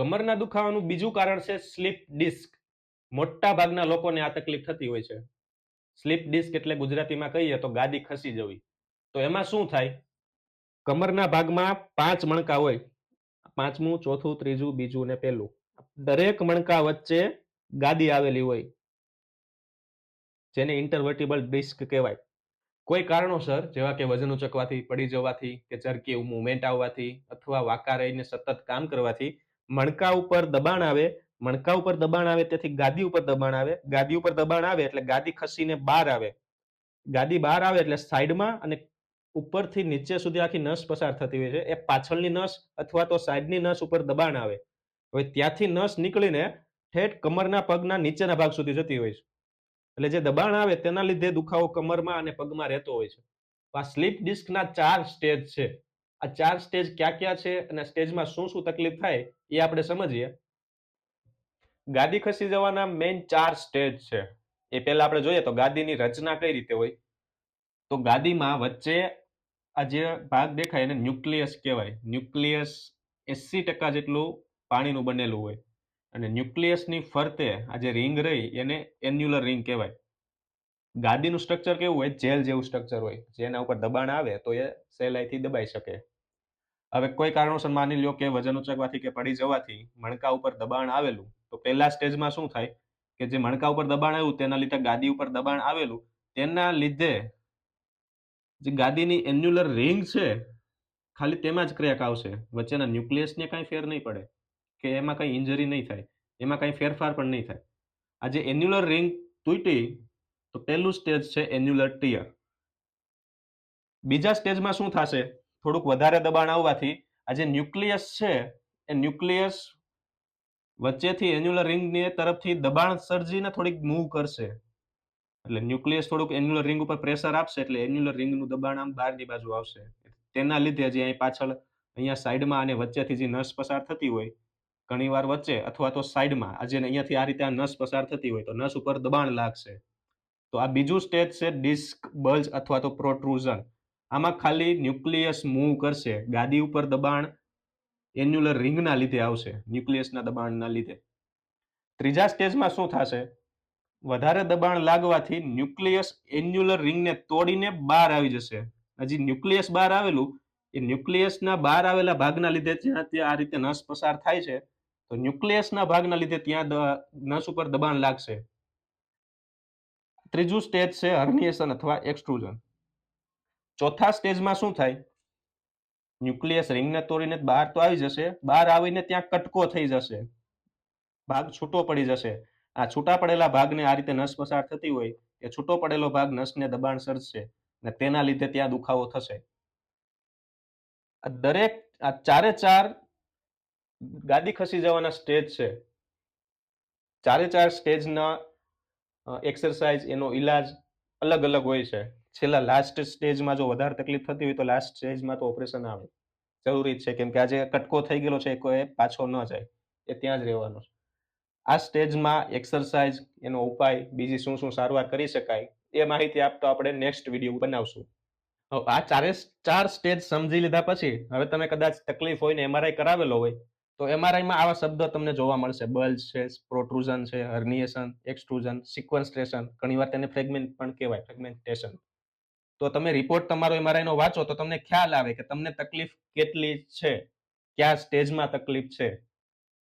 કમરના દુખાવાનું બીજું કારણ છે સ્લીપ ડિસ્ક. મોટા ભાગના લોકોને આ તકલીફ થતી હોય છે. સ્લીપ ડિસ્ક એટલે ગુજરાતીમાં કહીએ તો ગાદી ખસી જવી. તો એમાં શું થાય? કમરના ભાગમાં પાંચ મણકા હોય. પાંચમું, ચોથું, ત્રીજું, બીજું ને પહેલું. દરેક મણકા વચ્ચે ગાદી આવેલી હોય. જેને ઇન્ટરવર્ટિબલ ડિસ્ક કહેવાય. કોઈ કારણોસર, જેવા કે વજન ઉચકવાથી, પડી જવાથી, કે ચરકી મુવમેન્ટ આવવાથી, અથવા વાકા રહીને સતત કામ કરવાથી મણકા ઉપર દબાણ આવે, મણકા ઉપર દબાણ આવે, તેથી ગાદી ઉપર દબાણ આવે. ગાદી ઉપર દબાણ આવે એટલે ગાદી ખસીને બહાર આવે. ગાદી બહાર આવે એટલે સાઈડમાં અને ઉપરથી નીચે સુધી આખી નસ પસાર થતી હોય છે. એ પાછળની નસ અથવા તો સાઈડની નસ ઉપર દબાણ આવે. હવે ત્યાંથી નસ નીકળીને ઠેઠ કમરના પગના નીચેના ભાગ સુધી જતી હોય છે. એટલે જે દબાણ આવે તેના લીધે દુખાવો કમરમાં અને પગમાં રહેતો હોય છે. આ સ્લીપ ડિસ્કના ચાર સ્ટેજ છે. આ ચાર સ્ટેજ ક્યાં ક્યાં છે અને સ્ટેજમાં શું શું તકલીફ થાય એ આપણે સમજીએ. ગાદી ખસી જવાના મેઇન ચાર સ્ટેજ છે. એ પહેલા આપણે જોઈએ તો ગાદીની રચના કઈ રીતે હોય? તો ગાદીમાં વચ્ચે આ જે ભાગ દેખાય એને ન્યુક્લિયસ કહેવાય. ન્યુક્લિયસ એસી ટકા જેટલું પાણીનું બનેલું હોય. અને ન્યુક્લિયસની ફરતે આ જે રિંગ રહી એને એન્યુલર રિંગ કહેવાય. ગાદીનું સ્ટ્રક્ચર કેવું હોય? જેલ જેવું સ્ટ્રક્ચર હોય. જેના ઉપર દબાણ આવે તો એ સહેલાઈથી દબાઈ શકે. હવે કોઈ કારણોસર માની લ્યો કે વજન ઉચકવાથી કે પડી જવાથી મણકા ઉપર દબાણ આવેલું, તો પહેલા સ્ટેજમાં શું થાય કે જે મણકા ઉપર દબાણ આવ્યું, તેના લીધે ગાદી ઉપર દબાણ આવેલું, તેના લીધે જે ગાદીની એન્યુલર રિંગ છે, ખાલી તેમાં જ ક્રેક આવશે. વચ્ચેના ન્યુક્લિયસને કાંઈ ફેર નહીં પડે કે એમાં કંઈ ઇન્જરી નહીં થાય, એમાં કંઈ ફેરફાર પણ નહીં થાય. આ જે એન્યુલર રિંગ તૂટી, તો પહેલું સ્ટેજ છે એન્યુલર ટીયર. બીજા સ્ટેજમાં શું થશે? થોડુંક વધારે દબાણ આવવાથી આ જે ન્યુક્લિયસ છે, એ ન્યુક્લિયસ વચ્ચેથી એન્યુલર રિંગની તરફથી દબાણ સર્જીને થોડીક મૂવ કરશે. એટલે ન્યુક્લિયસ થોડુંક એન્યુલર રિંગ ઉપર પ્રેશર આપશે, એટલે એન્યુલર રિંગનું દબાણ આમ બહારની બાજુ આવશે. તેના લીધે જે અહીં પાછળ, અહીંયા સાઈડમાં અને વચ્ચેથી જે નસ પસાર થતી હોય, ઘણીવાર વચ્ચે અથવા તો સાઈડમાં આજે અહીંયાથી આ રીતે આ નસ પસાર થતી હોય, તો નસ ઉપર દબાણ લાગશે. તો આ બીજું સ્ટેજ છે ડિસ્ક બલ્જ અથવા તો પ્રોટ્રુઝન આમાં ખાલી ન્યુક્લિયસ મૂવ કરશે. ગાદી ઉપર દબાણ એન્યુલર રિંગના લીધે આવશે. ન્યુક્લિયસના દબાણના લીધે. ત્રીજા સ્ટેજમાં શું થશે? વધારે દબાણ લાગવાથી ન્યુક્લિયસ એન્યુલર રિંગને તોડીને બહાર આવી જશે. હજી ન્યુક્લિયસ બહાર આવેલું, એ ન્યુક્લિયસના બહાર આવેલા ભાગના લીધે જ્યાં ત્યાં આ રીતે નસ પસાર થાય છે, તો ન્યુક્લિયસના ભાગના લીધે ત્યાં નસ ઉપર દબાણ લાગશે. ત્રીજું સ્ટેજ છે હર્નિએશન અથવા એક્સટ્રુઝન. ચોથા સ્ટેજમાં શું થાય? ન્યુક્લિયસ રિંગને તોડીને બહાર તો આવી જશે. બહાર આવીને ત્યાં કટકો થઈ જશે. ભાગ છૂટો પડી જશે. આ છૂટા પડેલા ભાગને આ રીતે નસ પસાર થતી હોય એ છૂટો પડેલો ભાગ નસને દબાણ સર્જશે અને તેના લીધે ત્યાં દુખાવો થશે. આ દરેક, આ ચારે ચાર ગાદી ખસી જવાના સ્ટેજ છે. ચારે ચાર સ્ટેજના એક્સરસાઇઝ એનો ઈલાજ અલગ અલગ હોય છે. છેલ્લા લાસ્ટ સ્ટેજમાં જો વધારે તકલીફ થતી હોય તો લાસ્ટ સ્ટેજમાં તો ઓપરેશન આવે. જરૂરી જ છે, કેમ કે આજે કટકો થઈ ગયેલો છે કોઈ પાછો ન જાય. એ ત્યાં જ રહેવાનો છે. આ સ્ટેજમાં એક્સરસાઇઝ એનો ઉપાય, બીજી શું શું સારવાર કરી શકાય, એ માહિતી આપતો આપણે નેક્સ્ટ વીડિયો બનાવશું. આ ચારે ચાર સ્ટેજ સમજી લીધા પછી, હવે તમે કદાચ તકલીફ હોય ને એમઆરઆઈ કરાવેલો હોય, તો એમઆરઆઈમાં આવા શબ્દો તમને જોવા મળશે. બલ્જ છે પ્રોટ્રુઝન છે હર્નિએશન એક્સટ્રુઝન સિક્વન્સ્ટ્રેશન ઘણીવાર તેને ફ્રેગમેન્ટ પણ કહેવાય ફ્રેગમેન્ટેશન તો તમે રિપોર્ટ તમારો એમઆરઆઈનો વાંચો તો તમને ખ્યાલ આવે કે તમને તકલીફ કેટલી છે? કયા સ્ટેજમાં તકલીફ છે?